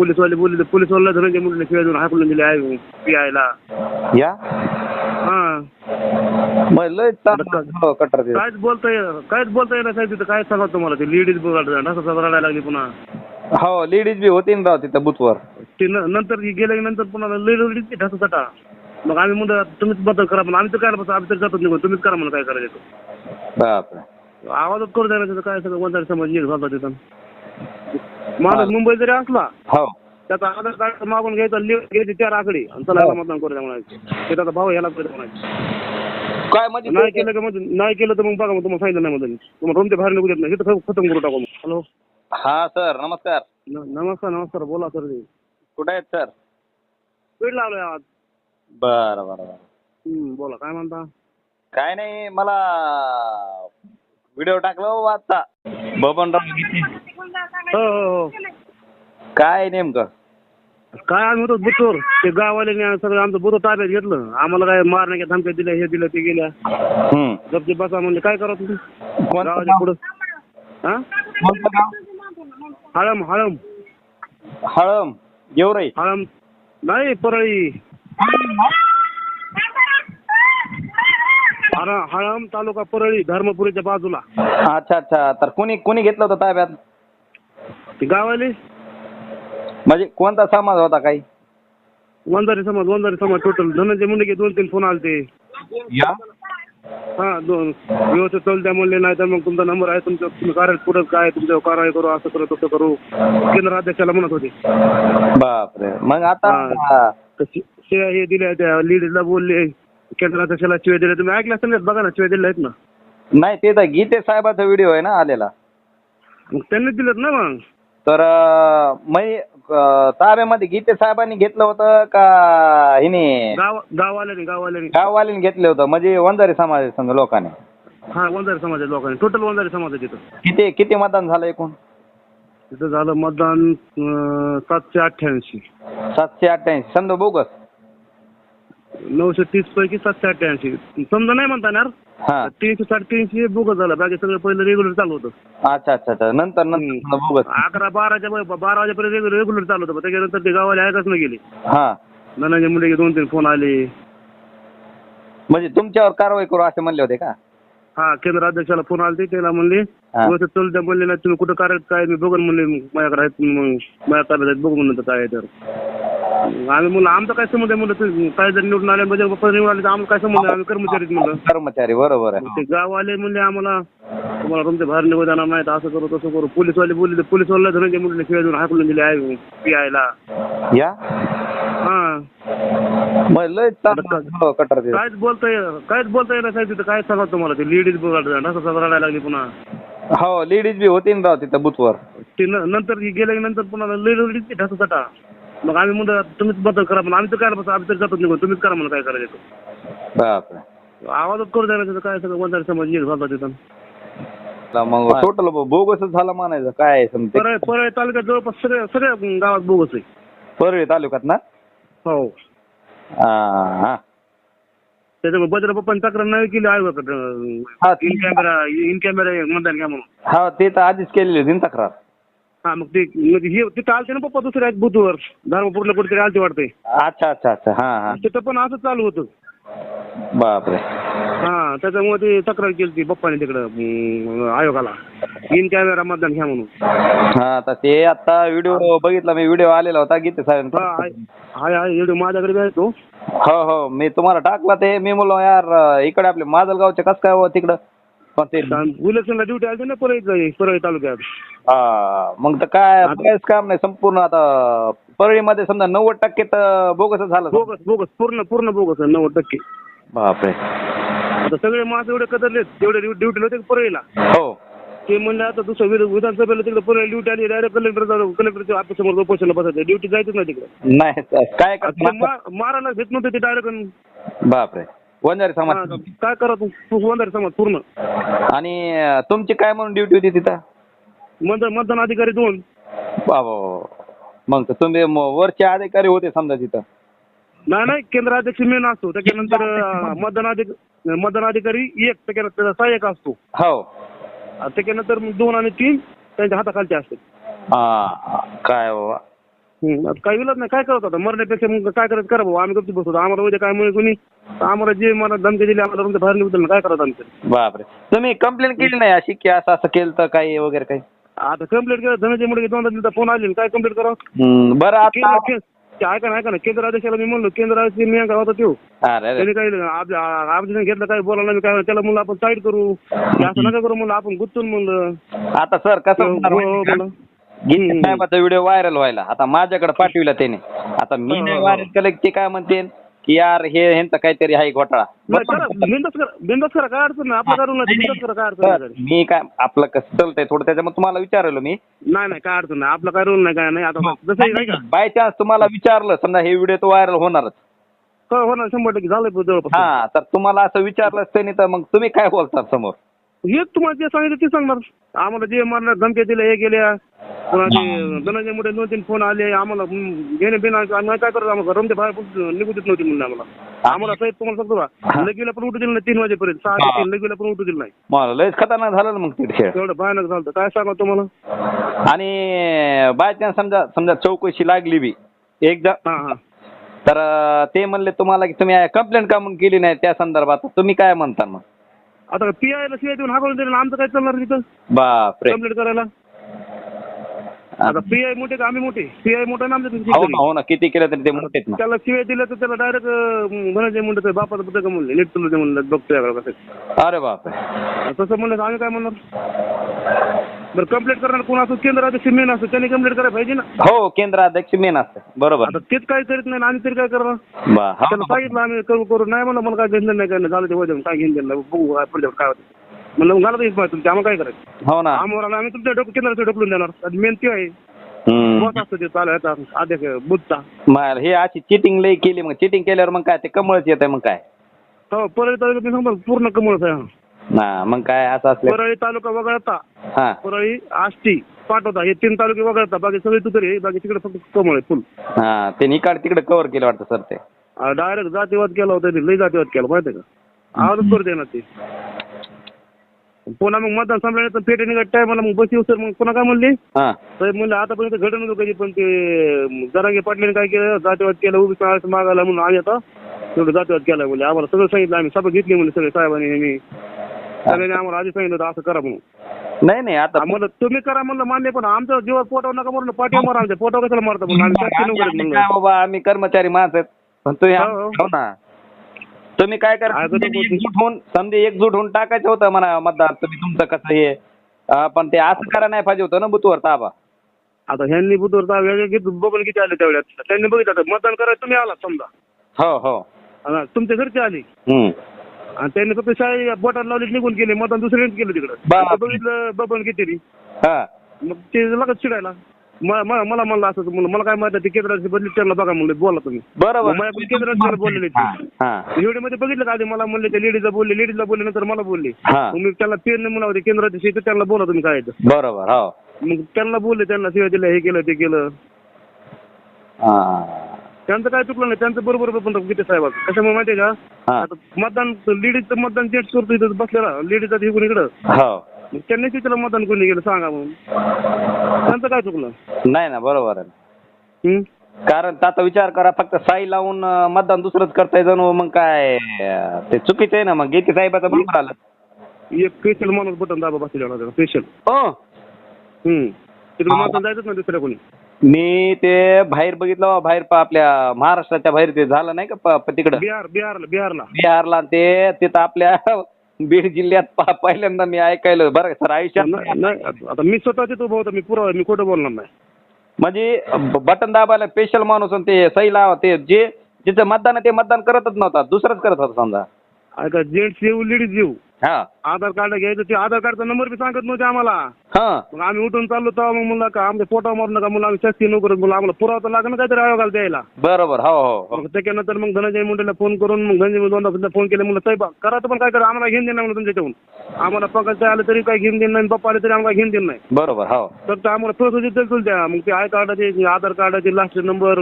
पोलीसवाले बोलले पोलीसवाला धनंजय मुंडे शिवाय देऊन हाकलून दिले आहे पियायला या हा मग लय हो कटर ते कायच बोलता ये कायच बोलता येणार साहेब तिथं काय सांगा तुम्हाला ते लेडीज बोलायला असं सगळं रडायला लागली पुन्हा हो लेडीज बी होती ना राव तिथं बुथवर ते न- नंतर गेल्या नंतर पुन्हा लेडीज ढासू तटा मग आम्ही म्हणतो तुम्हीच बदल करा म्हणून आम्ही तर काय बस आम्ही तर जातच निघून तुम्हीच करा म्हणून काय करायचं. बापरे आवाजच करू तिथं काय सगळं वंजारी समाज एक झाला तिथं माणूस मुंबईत जरी असला हो. त्याचा आधार कार्ड मागून घ्यायचा लिहून घ्यायची चार आकडे. आणि चला याला मतदान करू द्या म्हणायचे. ते त्याचा भाऊ याला करू द्या म्हणायचे. काय म्हणजे नाही केलं का म्हणजे नाही केलं तर मग बघा मग तुम्हाला सांगितलं नाही म्हणजे तुम्हाला रूमच्या बाहेर निघू देत नाही. तिथं खतम करू टाकू मग. हॅलो. हा सर नमस्कार. नमस्कार नमस्कार. बोला सर. ते कुठे आहेत सर? स्पीड लावलोय आज. बरं बरं बरं. बोला. काय म्हणता? काय नाही मला व्हिडिओ टाकला हो आता. बबनराव गीते हो हो हो. काय नेमकं? काय आम्ही होतो बुतूर. ते गाववाल्याने सगळं आमचं बुतो ताब्यात घेतलं. आम्हाला काय मारण्याच्या धमक्या दिल्या हे दिलं ते गेल्या. हम्म. गपचे बसा म्हणजे काय करा तुम्ही? कोणतं गावाच्या गाव? पुढं. हा? कोणतं गाव? हळम हळम. हळम गेवराई. हळम. नाही परळी. हळ- हळम तालुका परळी धर्मपुरीच्या बाजूला. अच्छा अच्छा. तर कोणी कोणी घेतलं होतं ताब्यात? ते गावाले म्हणजे कोणता समाज होता काही? वंजारी समाज वंजारी समाज टोटल धनंजय मुंडे दोन तीन फोन आले ते या? हा दोन. व्यवस्थित चालत्या म्हणले नाही तर मग तुमचा नंबर आहे तुमचं तुम्ही कार्य पुढं काय तुमच्या कारवाई करू असं करू तसं करू. केंद्र अध्यक्षाला म्हणत होते. बापरे. मग आता तर शि- शिव्या हे दिल्या त्या लेडीजला बोलले. केंद्र अध्यक्षाला शिव्या दिल्या तुम्ही ऐकल्या असेल ना बघा ना शिव्या दिल्या आहेत ना. नाही ते तर गीते साहेबाचा व्हिडिओ आहे ना आलेला. मग त्यांनी दिलेत ना मग? तर अं, मै अं, ताब्यामध्ये गीते साहेबांनी घेतलं होतं का हिने? गाव गाववाल्याने गाववाल्याने. गाववाल्यांनी घेतलं होतं म्हणजे वंजारी समाज संघ लोकांनी. हा वंजारी समाजाच्या लोकांनी. टोटल वंजारी समाज आहे तिथं. किती किती मतदान झालं एकूण? तिथं झालं मतदान अं, सातशे अठ्ठ्याऐंशी. सातशे अठ्ठ्याऐंशी. समजा बोगस? नऊशे तीस पैकी सातशे अठ्ठ्याऐंशी समजा नाही म्हणता येणार हा. तीनशे साडेतीनशे बोगस झालं. बाकी सगळं पहिलं रेग्युलर चालू होतं. अच्छा अच्छा अच्छा. नंतर नंतर बोगस. अकरा बाराच्या ब- बारा वाजेपर्यंत रेग्युलर चालू होतं. पण त्याच्यानंतर ते गावाला ऐकच नाही गेले. हा. धनंजय मुंडे दोन तीन फोन आले. म्हणजे तुमच्यावर कारवाई करू असे म्हणले होते का? हा केंद्र अध्यक्षाला फोन आले त्याला म्हणले हा. व्यवस्थित चालू द्या म्हणले नाही तुम्ही कुठं कार्य काय मी बघून म्हणले माझ्याकडे आहेत मग माझ्या ताब्यात आहेत. बघू म्हणलं तर काय आहे तर. आम्ही म्हणलं आमचं काय संबंध आहे म्हणलं तुम्ही काय जर निवडून आले म्हणजे पप्पा निवडून आले तर आम्हाला काय संबंध आहे? आम्ही कर्मचारी आहेत म्हणलं. कर्मचारी बरोबर आहे. ते गाववाले म्हणले आम्हाला तुम्हाला तुमच्या बाहेर निघू देणार नाही तर असं करू तसं करू. पोलीसवाले बोलले पोलीसवाला धनंजय मुंडे शिवाय देऊन हाकलून दिले आहे पियायला या? हा. मग लय कटर ते. कायच बोलता ये कायच बोलता येणार साहेब तिथं. काय सांगा तुम्हाला? ते लेडीज बोलायला असं रडायला लागली पुन्हा. हो लेडीज बी होती ना राव तिथं बुथवर. ते न- नंतर गेल्या नंतर पुन्हा लेडीज ढासू तटा मग आम्ही म्हणतो तुम्हीच बदल करा म्हणून. आम्ही तर काय बस आम्ही तर जातच निघून. तुम्हीच करा म्हणून काय करायचं ते. बापरे. आवाजच करू तिथं काय सगळं वंजारी समाज एक झाला तिथं. मग टोटल बोगसच झालं म्हणायचं. काय समते परळ परळ तालुक्यात जवळपास सगळ्या सगळ्या गावात बोगस आहे. परळी तालुक्यात ना? हो. हा हा. त्याच्यामुळे बजरा पप्पांनी तक्रार नाही केली हा, आयोगाकडे ती- इन कॅमेरा इन कॅमेरा मतदान घ्या म्हणून. हा ते तर आधीच केलेली होती ना तक्रार. हा मग ते म्हणजे हे तिथं आलते ना पप्पा दुसऱ्या आहेत बुधवर. धर्मपूरला कुठेतरी आलते वाटते अच्छा अच्छा अच्छा. हा हा. तिथं पण असं चालू होतं. बापरे. हा त्याच्यामुळे ते तक्रार केली ती पप्पाने तिकडं अं, आयोगाला. इन कॅमेरा मतदान घ्या म्हणून. हा तर ते आता व्हिडिओ बघितला मी व्हिडिओ आलेला होता गीते हा साहेब आहे हाय एवढं माझ्याकडे बी आहे तो. हो हो मी तुम्हाला टाकला ते. मी म्हणलो यार इकडे आपले माजलगावचे कसं काय हो तिकडं? ते इलेक्शनला ड्युटी आली ना परळी परळी तालुक्यात. हा मग तर काय काहीच काम नाही संपूर्ण आता परळीमध्ये समजा नव्वद टक्के तर बोगसच झालं बोगस बोगस पूर्ण पूर्ण बोगस आहे नव्वद टक्के. बापरे. आता सगळे माणसं एवढे कदरलेत तेवढे ड्युटीला होते परळीला. हो. ते म्हणले आता दुसरं विध- विधानसभेला तिकडे परळी ड्युटी आली डायरेक्ट कलेक्टर कलेक्टरच्या ऑफिससमोर उपोषणला बसायचं. ड्युटी जायचंच नाही तिकडे. नाही काय करणार? मारायला घेत नव्हते ते डायरेक्ट बापरे. वंजारी समाज. काय करा तू? तू वंदारी समाज पूर्ण. आणि तुमची काय म्हणून ड्युटी होती तिथं? मतदान मतदान अधिकारी दोन. बाबा मग तर तुम्ही म- वरचे अधिकारी होते समजा तिथं. नाही नाही केंद्र अध्यक्ष मेन असतो. त्याच्यानंतर अं, मतदान अधिक मतदान अधिकारी एक त्याच्यानंतर त्याचा सहाय्यक असतो. हो. आणि त्याच्यानंतर मग दोन आणि तीन त्यांच्या हाताखालचे असतात. हा काय बाबा. हम्म, आता काय विलत नाही. काय करत आता मरण्यापेक्षा मग काय करायचं? करा भाऊ. आम्ही गप्ती बसतो आम्हाला उद्या काय म्हणे कोणी? तर आम्हाला जे मला धमकी दिली आम्हाला तुमच्या बाहेर निघतो काय करायचं आमचं बापरे. तुम्ही कंप्लेंट केली नाही अशी की असं असं केलं तर काही वगैरे काही? आता कंप्लेंट केलं. धनंजय मुळे दोनदा दिवसा फोन आले काय कंप्लेंट करावं? हम्म, बरं आता केंद्र के- ते ऐका ना ऐका ना. केंद्र अध्यक्षाला मी म्हणलो. केंद्र अध्यक्ष मी यांचा होता तो अरे. त्यांनी काही आपण घेतलं काय बोलायला मी काय त्याला म्हणलं आपण साईड करू. हे असं नका करू म्हणलं. आपण गुंतून म्हणलं. आता सर कसं हो, होणार हो, माहिती का? बोला. साहेबाचा व्हिडिओ व्हायरल व्हायला. आता माझ्याकडे पाठविला त्याने. आता मी हो, नाही हो, व्हायरल केलं की ते काय म्हणते? की यार हे ह्यांचं काहीतरी आहे घोटाळा. नाही करा करा काय अडचण नाही. आपलं करू नाही बिंदास करा काय अडचण सर, नाही मी काय आपलं कसं चालतंय थोडं त्याच्यामुळे तुम्हाला विचारलं मी. नाही नाही काय अडचण नाही. आपलं काय रोल नाही काय नाही. आता जसं आहे का बाय चान्स तुम्हाला विचारलं समजा हे व्हिडिओ तर व्हायरल होणारच. हो होणार शंभर टक्के झालंय जवळपास. हा तर तुम्हाला असं विचारलं त्याने तर मग तुम्ही काय बोलतात समोर? हेच तुम्हाला जे सांगितलं ते सांगणार. आम्हाला जे मारणार धमक्या दिल्या हे गेल्या. पुन्हा ते धनंजय मुळे दोन तीन फोन आले. आम्हाला घेणे बिना आम्ही काय करतो आम्हाला रमते बाहेर पण निघू देत नव्हती म्हणलं आम्हाला. आम्हाला साहेब तुम्हाला सांगतो का लगीला पण उठू दिलं नाही तीन वाजेपर्यंत. सहा ते तीन लगीला पण उठू दिलं नाही. मला लयच खतरनाक झालं ना मग ते खेळ. एवढं भयानक झालं होतं. काय सांगा तुम्हाला? आणि बाय चान्स समजा समजा चौकशी लागली बी. एकदा हा हा. तर अं, ते म्हणले तुम्हाला की तुम्ही कंप्लेंट का म्हणून केली नाही? त्या संदर्भात तुम्ही काय म्हणता मग? आता पी आयला शिवाय देऊन हाकलून दिलं आमचं काय चालणार तिथं? बापरे. कंप्लीट करायला. आता पी आय मोठे का? आम्ही मोठे. पी आय मोठा ना आमच्या हो ना हो ना. किती केलं तरी ते मोठेच ना. त्याला शिवाय दिलं तर त्याला डायरेक्ट धनंजय मुंडे बापाचं पुस्तक म्हणले नीट तुला म्हणलं बघतोय कसं अरे बापरे. तसं म्हणलं आम्ही काय म्हणणार? बरं कंप्लेंट करणार कोण असो केंद्र अध्यक्ष मेन असतो त्यांनी कंप्लेंट करायला पाहिजे ना. हो केंद्राध्यक्ष मेन असतं बरोबर. आता तेच काय करीत नाही आणि आम्ही तरी काय करणार? बा हो. त्याला. सांगितलं आम्ही करू करू. नाही म्हणलं मला काय घेतलं नाही काय नाही. झालं ते वजन काय घेऊन दिलं बघू काय होतं. म्हणलं घाला येत तुमच्या आम्हाला काय करायचं? हो ना. आम्हाला आम्ही तुमच्या डोकं केंद्राचं ढकलून देणार. मेन ते आहे. हम्म. बस असतं ते चालू आहे अध्यक्ष बुधचा मग हे अशी चिटिंग लई केली मग चिटिंग केल्यावर मग काय? ते कमळच येत मग काय? हो परळी तालुक्यात मी सांगतो पूर्ण कमळच आहे. हा. मग काय असं असलं? परळी तालुका वगळता. हा. परळी आष्टी पाटोदा हे तीन तालुके वगळता. बाकी सगळे तुतरी आहे. बाकी तिकडे फक्त कमळ आहे फुल हा ते निकाड तिकडे कव्हर केलं वाटतं सर ते. डायरेक्ट जातीवाद केला होता त्यांनी. लई जातीवाद केला माहिती आहे का? आवाजच करते ना ते. पुन्हा मग मतदान संपल्यानंतर पेटे निघत टायमाला मग बस येऊ सर मग पुन्हा काय म्हणले? हा. साहेब म्हणलं आतापर्यंत घडत नव्हतं कधी पण ते जरांगे पाटलांनी काय केलं जातीवाद केलं उभी असं मागायला म्हणून आम्ही आता तेवढं जातीवाद केला म्हणजे आम्हाला सगळं सांगितलं आम्ही सभा घेतली म्हणजे सगळे साहेबांनी यांनी. सगळ्यांनी आम्हाला आधी सांगितलं होतं असं करा म्हणून. नाही नाही आता म्हणलं तुम्ही करा म्हणलं मान्य पण आमच्या जीवात पोटावर नका म्हणलं पाठी मारा आमच्या पोटावर कशाला मारता आम्ही काय बाबा आम्ही कर्मचारी माणसं आहेत पण तुम्ही हो, हो. हो ना. तुम्ही काय करा समधी एकजूट होऊन समजे एकजूट होऊन टाकायचं होतं म्हणा मतदार तुम्ही तुमचं कसं हे. अं, पण ते असं करा नाही पाहिजे होतं ना बुथवर ताबा. आता ह्यांनी बुधवार वेगळे किती बघून किती आले तेवढ्यात? त्यांनी बघितलं आता मतदान करायला तुम्ही आलात समजा. हो हो. आणि तुमच्या घरचे आले. हम्म. आणि त्यांनी फक्त शाळे बोटात लावली निघून गेले. मतदान दुसऱ्याने केलं तिकडं. बाप. आता बघितलं बबन किती हा. मग ते लगत चिडायला. म- म- मला म्हणलं असं म्हणलं. मला काय माहिती ते केंद्राची बदली त्यांना बघा म्हणलं बोला तुम्ही. बरोबर. मग बोललेले ते. हा, हा. व्हिडिओमध्ये बघितलं का आधी? मला म्हणले ते लेडीजला बोलले लेडीजला बोलले नंतर मला बोलले. हा. मग मी त्यांना पेन म्हणा होते केंद्राचे शेती त्यांना बोला तुम्ही काय आहे ते. बरोबर हो. मग त्यांना बोलले त्यांना शिवाय दिल्या हे केलं ते केलं. हा. त्यांचं काय चुकलं नाही त्यांचं बरोबर पण गीते साहेब. कशामुळे माहितीये का? हा. आता मतदान लेडीजचं मतदान जेंट्स करतो इथं बसलेला. लेडीजचा इकडं. हो. मग त्यांनी तिथलं मतदान कोणी गेलं सांगा म्हणून त्यांचं काय चुकलं? नाही ना बरोबर आहे. हं? कारण आता विचार करा फक्त साई लावून अं, मतदान दुसरंच करताय जणू मग काय? अं, ते चुकीचं आहे ना मग गीते साहेबाचं बरोबर आलं. एक स्पेशल माणूस बटन दाबा बसलेला स्पेशल हो. तिकडे मतदान जायचंच ना दुसऱ्या कोणी. मी ते बाहेर बघितलं बा, बाहेर प- आपल्या महाराष्ट्राच्या बाहेर ते झालं नाही का प- प- तिकडं? बिहार बिहारला बिहारला. बिहारला ते तिथं आपल्या बीड जिल्ह्यात प- पहिल्यांदा मी ऐकायलं बरं सर आयुष्यात नाही नाही, आता मी स्वतः तिथं उभा होता मी पुरावा मी खोटं बोलणार नाही. म्हणजे बटन दाबायला स्पेशल माणूस आणि ते सही लावा ते जे जिथं मतदान आहे ते मतदान करतच नव्हता दुसरंच करत होता समजा. ऐका जेंट्स येऊ लेडीज येऊ. हा. आधार कार्ड घ्यायचं ते आधार कार्डचा नंबर बी सांगत नव्हते आम्हाला. हा. मग आम्ही उठून चाललो तेव्हा मग म्हणलं का आमच्या पोटावर मारू नका म्हणलं आम्ही शासकीय नोकरीत म्हणलं आम्हाला पुरावा तर लागणार काहीतरी आयोगाला द्यायला. बरोबर हो हो हो. मग त्याच्यानंतर मग धनंजय मुंडेला फोन करून मग धनंजय मुंडे दोनदा फोन केले म्हणलं साहेब करा तर पण काय करा आम्हाला घेऊन देणार म्हणलं तुमच्याकडून. आम्हाला पंकज आलं तरी काय घेऊन देणार नाही पप्पा आले तरी आम्हाला घेऊन देणार नाही. बरोबर हो. फक्त आम्हाला प्रोसेस चल द्या. मग ते आय कार्डाचे आधार कार्डाचे लास्ट नंबर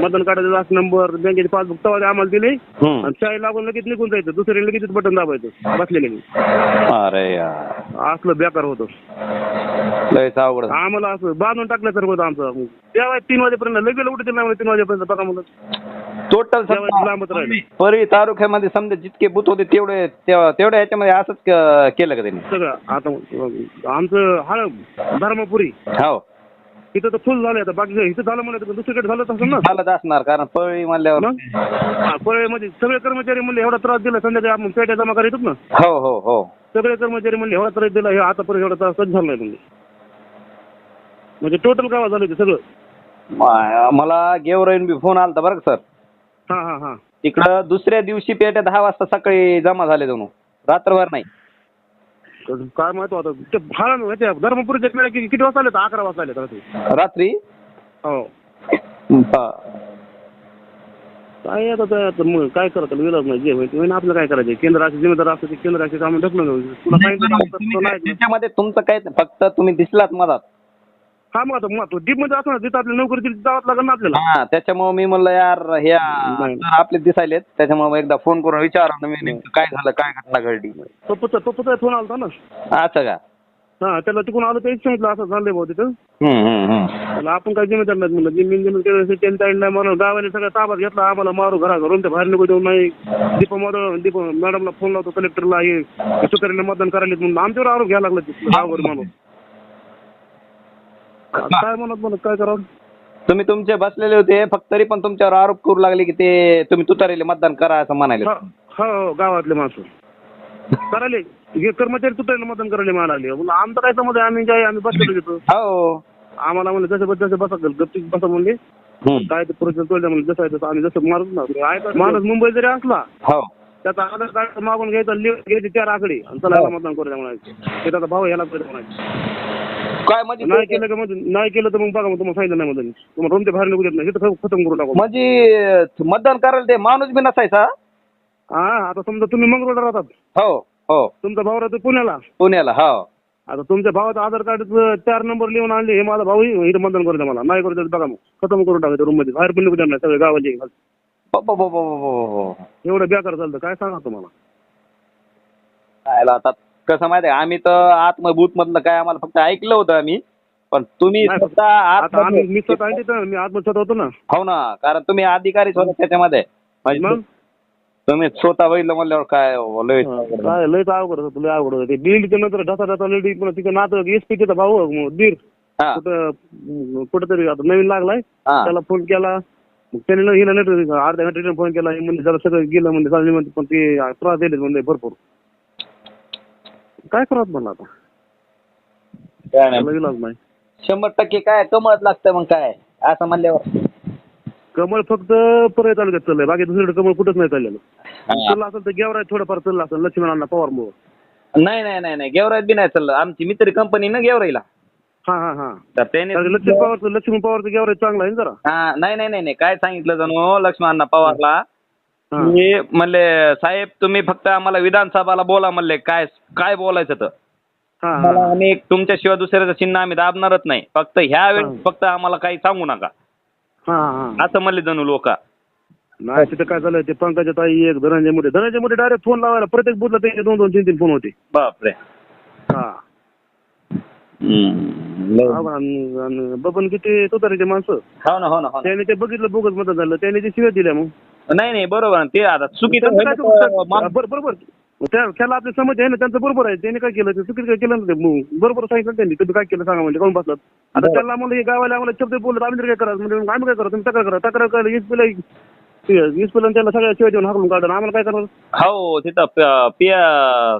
मतदान कार्डाचे लास्ट नंबर बँकेचे पासबुक तेव्हा ते आम्हाला दिले. हम्म. आणि शाही लागून लगेच निघून जायचं. दुसरे लगेच बटन दाबायचं. बसलेले मी. अरे यार. असलं बेकार होतं. लयच अवघड झालं. आम्हाला असं बांधून टाकल्यासारखं होतं आमचं. तेव्हा तीन वाजेपर्यंत लगेच उठते नाही तीन वाजेपर्यंत बघा मुलं टोटल जेवायचं लांबच राहिलं. परी तालुक्यामध्ये समजा जितके बूथ होते तेवढे तेव- तेवढ्या ह्याच्यामध्ये असंच क- केलं का त्यांनी? सगळं आता आमचं हळ धर्मपुरी. हो. इथं तर फुल झालं आता. बाकी इथं झालं म्हणलं तर दुसरीकडे झालं असेल ना? झालंच असणार कारण पळी म्हणल्यावर मग? हा, पळेमध्ये सगळे कर्मचारी म्हणले एवढा त्रास दिला संध्याकाळी आपण पेट्या जमा करीत ना. हो हो हो. सगळे कर्मचारी म्हणले एवढा त्रास दिला हे आतापर्यंत एवढा त्रास कधी झाला नाही म्हणजे म्हणजे टोटल गावात झालं ते सगळं? मा- मला गेवराईन बी फोन आलता बरं का सर. हा हा हा. तिकडं दुसऱ्या दिवशी पेट्या दहा वाजता सकाळी जमा झाले जणू. रात्रभर नाही. तर काय माहिती आता ते धर्मपुरीच्या वेळेला किती वाजता आले अकरा वाजता आले रात्री. हो. काय आता ते आता मग काय करत विलाज नाही जे होईल ते होईल. आपलं काय करायचं केंद्र असे जिम्मेदार असतं ते केंद्र असे कामं ढकलून. तुला सांगितलं काम करतो, तुम्ही नाही काय- ऐकलं. त्याच्यामध्ये तुमचं काय फक्त तुम्ही दिसलात मधात हा मग आता मग तो डीपमध्ये असं ना जिथं आपली नोकरी तिथे जावंच लागेल ना आपल्याला हा त्याच्यामुळे मी म्हणलं यार नाही. सर आपले दिसायलेत त्याच्यामुळे एकदा फोन करून विचारा मी नेमकं काय झालं काय घटना घडली तो पुत्र तो पुत्र फोन आलता ना असं का हा त्याला तिकडून आलं तेच सांगितलं असं झालंय भाऊ तिथं. हम्म, हम्म, हम्म. त्याला आपण काय जिम्मेदार नाही म्हणलं. जमीन जमीन केलं नाही म्हणून गावाने सगळं ताब्यात घेतला. आम्हाला मारू घरा घरून ते बाहेर निघू देऊ नाही दीपा मॅडम दीपा मॅडमला फोन लावतो कलेक्टरला हे सुतारीला मतदान करायला म्हणून आमच्यावर आरोप घ्यायला लागला तिथलं गावावर माणूस काय म्हणत म्हणत काय करावं? तुम्ही तुमचे बसलेले होते फक्त तरी पण तुमच्यावर आरोप करू लागले की ते तुम्ही तुतारीले मतदान करा असं म्हणाले. हो हो, गावातले माणसं. करायले. हे कर्मचारी तुटायला मतदान करायला म्हणायला लागले म्हणलं आमचं काय समज आहे? आम्ही काय आम्ही बसलेलो तिथं हो. आम्हाला म्हणलं जसं जसं बसा गपचिप बसा म्हणले. हम्म. काय ते पुरुष तोडलं म्हणजे जसं आहे तसं आम्ही जसं मारत ना. माणूस मुंबई जरी असला हो. त्याचा आधार कार्ड मागून घ्यायचा लिहून घ्यायचे चार आकडे. आणि चला याला मतदान करू द्या म्हणायचे. ते त्याचा भाऊ याला करू द्या म्हणायचे. काय म्हणजे नाही केलं का म्हणजे नाही केलं तर मग बघा मग तुम्हाला सांगितलं नाही मतदान. तुम्हाला रूमच्या बाहेर निघू देत नाही. इथं खतम करून टाकू. म्हणजे मतदान करायला ते माणूस बी नसायचा? हा आता समजा तुम्ही मंगळवार राहतात. हो. हो. तुमचा भाऊ राहतो पुण्याला. पुण्याला हो. आता तुमच्या भावाचं आधार कार्ड चार नंबर लिहून आणले हे माझा भाऊ इथं मतदान करू द्या मला. नाही करू द्या बघा मग. खतम करून टाकायचं रूममध्ये. बाहेर पण निघू नाही सगळे गावाचे ब- ब- ब. एवढं बेकार चालतं काय सांगा तुम्हाला? खायला आता कसं माहिती आहे आम्ही तर बूथ मधलं काय आम्हाला फक्त ऐकलं होतं आम्ही पण तुम्ही नाही, स्वतः आता आम्ही मी स्वतः आहे तिथं मी आत्महत्या होतो ना. हो ना कारण तुम्ही अधिकारीच होता त्याच्यामध्ये म्हणजे मग? तुम्ही स्वतः बघितलं म्हणल्यावर काय लय काय लयच अवघड होतं तुला अवघड होतं. ते बिल्डच्या नंतर ढसा ढसा लेडी पण तिचं नातं एस पीचा भाऊ मग दीर. हा. कुठं कुठंतरी आता नवीन लागलाय. हा. त्याला फोन केला. मग त्याने न- हिला नेट अर्ध्या घंटे फोन केला. हे म्हणजे जरा सगळं गेलं म्हणजे चालली म्हणते पण ते त्रास दिले म्हणजे भरपूर. काय करत म्हणलं आता? काय नाही. त्याला इलाज नाही. शंभर टक्के काय कमळत लागतं मग काय असं म्हणल्यावर. कमळ फक्त परत तालुक्यात चाललंय. बाकी दुसरीकडे कमळ कुठंच नाही चाललेलं. चाललं असेल तर गेवराय थोडंफार चाललं असेल लक्ष्मणांना पवार मुळे नाही नाही नाही नाही. गेवराईत बी नाही चाललं. आमची मित्र कंपनी ना गेवराईला. हा हा हा. तर त्याने कारण लक्ष्मण पवारचं लक्ष्मण पवारचं गेवराय चांगला आहे ना जरा. हा नाही नाही नाही नाही. काय सांगितलं जणू? लक्ष्मणांना पवारला. हा. मी म्हणले साहेब तुम्ही फक्त आम्हाला विधानसभाला बोला म्हणले. काय काय बोलायचं तर? हा मला हा आम्ही तुमच्याशिवाय दुसऱ्याचं चिन्ह आम्ही दाबणारच नाही. फक्त ह्या वेळेस हा. फक्त आम्हाला काही सांगू नका. असं म्हणले जणू लोक. नाही तिथं काय झालं ते पंकजा ताई एक धनंजय मोठे धनंजय मोठे डायरेक्ट फोन लावायला. प्रत्येक बुथला त्यांचे दोन दोन तीन तीन फोन होते. बापरे. हा. हम्म. आणि- बबन किती तुतारीचे माणसं. हो ना हो ना हो ना. त्याने ते बघितलं बोगस मत झालं. त्याने ते शिव्या दिल्या मग. नाही नाही बरोबर. आहे. ते आता चुकीचं होईल बरोबर त्या त्याला आपली समज आहे ना त्यांचं बरोबर आहे. त्याने काय केलं? ते चुकीचं काय केलं ना ते मग बरोबर सांगितलं त्यांनी. तुम्ही काय केलं सांगा म्हणजे कोण बसलात आता बरं. त्याला म्हणलं हे गावाला आम्हाला शब्द बोलत आम्ही तरी काय करायचं म्हणजे आम्ही काय करा तुम्ही तक्रार करा. तक्रार करायला वीस पिला वीस पिला त्याला सगळ्या शिवाय देऊन हाकलून काढलं. आम्हाला काय करणार? हो तिथं प- पिया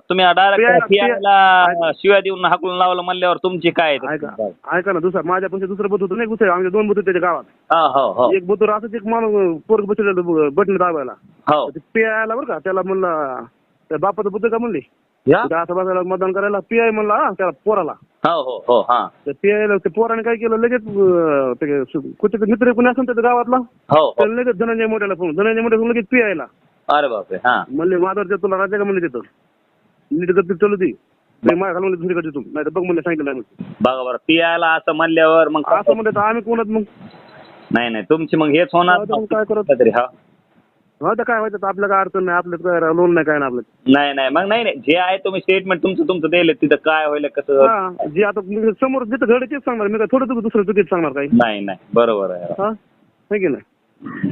तुम्ही डायरेक्ट पिया- पियाला शिव्या देऊन हाकलून लावलं म्हणल्यावर तुमची काय ऐका. ऐका ना दुसरा माझ्यापाशी दुसरं बुथ होतं नाही दुसरं आमचे दोन बुथ होते त्याच्या गावात. हो हो हो. एक बुथवर असंच एक माणूस पोरग बसलेलं बटन दाबायला. हो. ते पियाला बरं का त्याला म्हणलं त्या बापाचं बुद्ध का म्हणली? या? असं बसायला मतदान करायला पीआय म्हणला हा, त्याला पोराला. हो हो हो हा. पीआयला ते पोराने काय केलं लगेच अं, ते सु- कुठे मित्र कोणी असेल त्याच्या गावातला हो हो. त्याला लगेच धनंजय मोठ्याला फोन धनंजय मोठ्या लगेच पीआयला अरे बापरे हा. म्हणले माधवच्या तुला राज्य का म्हणले तिथं? नीट गप्पी चालू ती. नाही माझ्या म्हणले दुसरीकडे तू. नाही तर बघ म्हणले सांगितलं नाही. बघा बरं पियाला असं म्हणल्यावर मग असं म्हणले तर आम्ही कोणात मग? नाही नाही तुमची मग हेच होणार. मग काय करत? तरी हा. हो तर काय व्हायचं? तर आपलं काय अडचण नाही आपलं काय लोन नाही काय नाही आपलं. नाही नाही. मग नाही नाही. जे आहे तुम्ही स्टेटमेंट तुमचं तुमचं द्यायला तिथं काय होईल कसं? हा जे आता मी समोर जिथं घड तेच सांगणार. मी काय थोडं तुझं दुसरं चुकीच सांगणार काही नाही नाही. बरोबर आहे. हा? है की नाही?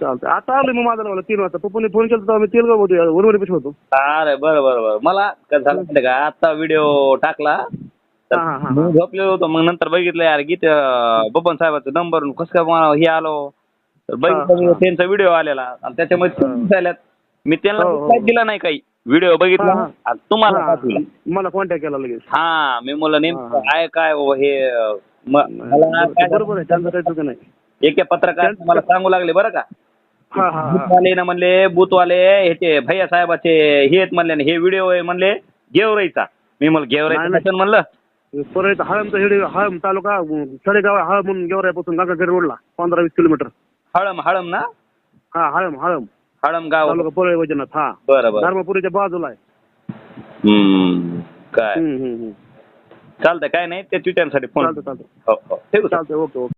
चालतंय. आता आलोय मग माझा तीन वाजता. पप्पाने फोन केला तेव्हा मी तेल गाव होतो वरवरी पिशव होतो. अरे बरं बरं बरं मला काय झालं माहिती का? आता व्हिडिओ टाकला. तर हा, हा, हा, मी झोपलेलो होतो. मग नंतर बघितलं यार गीत बबन साहेबाचा नंबर कसं काय मला हे आलो? तर बघितलं मी हा. त्यांचा व्हिडिओ आलेला आणि त्याच्यामध्ये हा. झाल्यात मी त्यांना हो, हो. reply दिला नाही काही व्हिडिओ बघितला हा, हा. आणि तुम्हाला हा, पाठवला मला कॉन्टॅक्ट केला लगेच हा मी मुलं नेमकं हा, हा. काय काय हो हे अं, म- मला बरोबर काय बरोबर आहे त्यांचं काही चुकी नाही एका पत्रकार मला सांगू लागले बरं का हा हा हा बूथवाले ना म्हणले बूथवाले ह्याचे भैया साहेबाचे हे आहेत म्हणले आणि हे व्हिडिओ आहे म्हणले गेवराईचा मी म्हणलं नाही, गेवराईचा नाही. कशानं म्हणलं परत हळमचा हेडी हळम तालुका सडेगाव हळम म्हणून गेवरापासून गंगाखेड रोडला पंधरा वीस किलोमीटर हळम हळम ना? हा हळम हळम. हळम गाव. तालुका पळे वजनात हा. बरं बरं. धर्मपुरीच्या बाजूला आहे. हम्म काय? हम्म, हम्म, हम्म. चालतंय काय नाही ते ट्विटरसाठी फोन चालतं चालतं हो हो. ठेवू का? चालतंय ओके ओके.